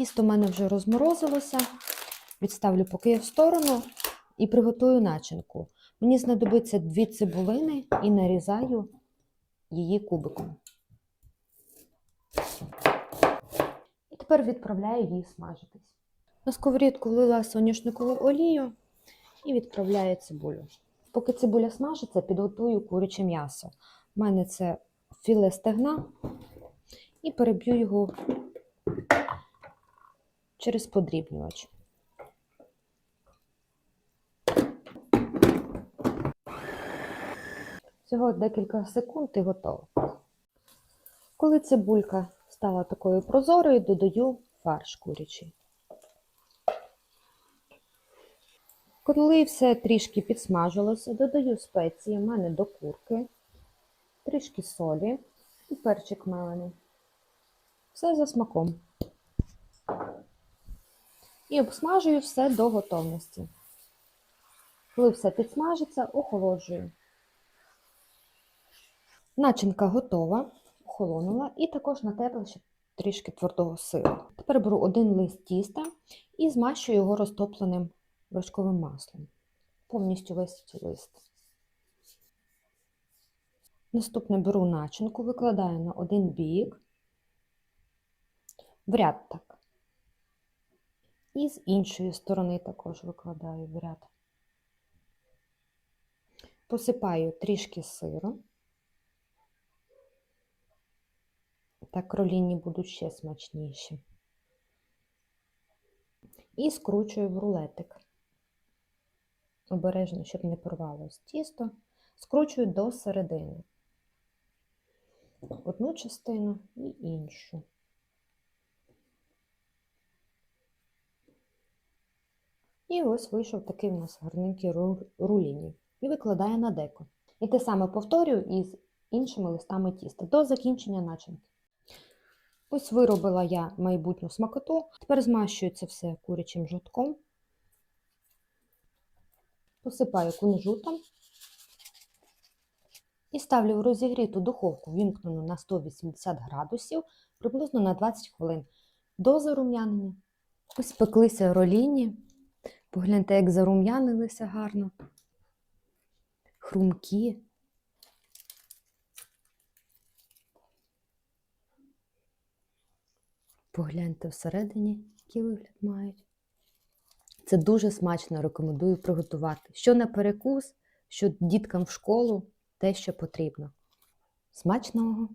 Тісто в мене вже розморозилося. Відставлю поки в сторону і приготую начинку. Мені знадобиться дві цибулини і нарізаю її кубиком. І тепер відправляю її смажитись. На сковорідку влила соняшникову олію і відправляю цибулю. Поки цибуля смажиться, підготую куряче м'ясо. У мене це філе стегна і переб'ю його через подрібнювач. Всього декілька секунд і готово. Коли цибулька стала такою прозорою, додаю фарш курячий. Коли все трішки підсмажилося, додаю спеції в мене до курки, трішки солі і перчик мелений. Все за смаком. І обсмажую все до готовності. Коли все підсмажиться, охолоджую. Начинка готова, охолонула і також натерла ще трішки твердого сиру. Тепер беру один лист тіста і змащую його розтопленим вершковим маслом. Повністю весь лист. Наступне беру начинку, викладаю на один бік, в ряд так. І з іншої сторони також викладаю в ряд. Посипаю трішки сиру. Так роліні будуть ще смачніші. І скручую в рулетик. Обережно, щоб не порвалось тісто. Скручую до середини. Одну частину і іншу. І ось вийшов такий у нас гарненький ру- руліні. І викладаю на деко. І те саме повторюю із іншими листами тіста до закінчення начинки. Ось виробила я майбутню смакоту. Тепер змащую це все курячим жовтком. Посипаю кунжутом і ставлю в розігріту духовку, вімкнену на 180 градусів, приблизно на 20 хвилин до зарум'янення. Ось пеклися роліні. Погляньте, як зарум'янилися гарно. Хрумкі. Погляньте всередині, який вигляд мають. Це дуже смачно, рекомендую приготувати. Що на перекус, що діткам в школу, те, що потрібно. Смачного!